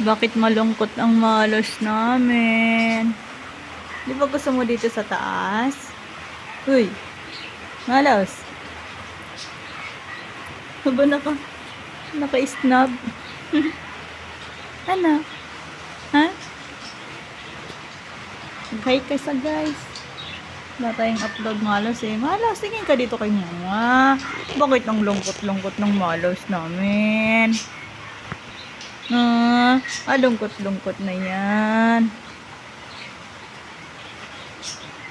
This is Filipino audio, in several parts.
Bakit malungkot ang malos namin? Di ba gusto mo dito sa taas? Uy, malos. Haba naka, naka-snub. ano? Ha? Mag-hi ka sa guys. Wala tayong upload malos eh. Malos, tingin ka dito kay mama. Bakit ang lungkot-lungkot ng malos namin? Ah, malungkot-lungkot na yan.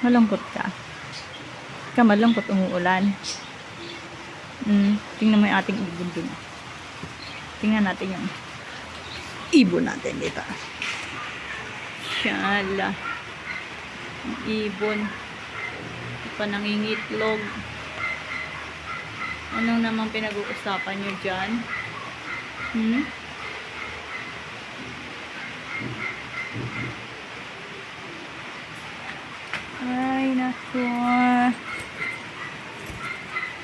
Malungkot ka. Ka malungkot umuulan. Hmm, tingnan mo yung ating ibon dun. Tingnan natin yung ibon natin dito. Shala. Ibon. Pa nangingitlog. Anong naman pinag-uusapan nyo dyan? Hmm? Ay, naku.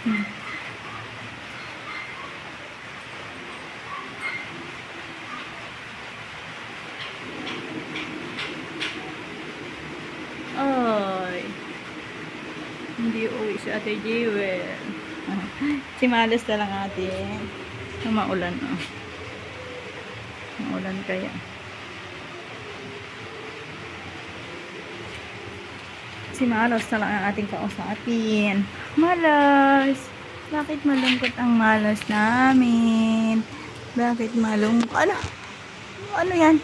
Hmm. Ay. Hindi uwi si Ate Jewel. si na lang atin. Maulan, oh. Maulan kaya. Si Malos na lang ang ating kausapin. Malos! Bakit malungkot ang malos namin? Bakit malungkot? Ano? Ano yan?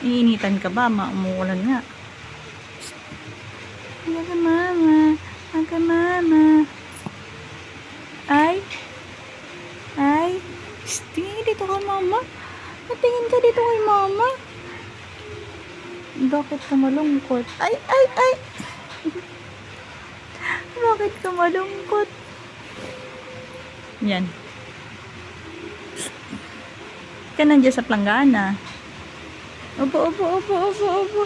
Iinitan ka ba? Maumuulan nga. Aga ka mama. Aga mama. Ay? Ay? Shh, tingin dito ka mama. Patingin ka dito kay mama. Bakit ka malungkot? Ay, ay, ay! Bakit ka malungkot? Yan. Ka nandiyan sa planggana. Opo, opo, opo, opo, opo.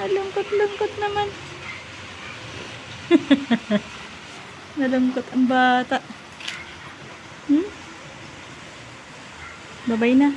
Nalungkot-lungkot naman. Nalungkot ang bata. Hmm? Babay na.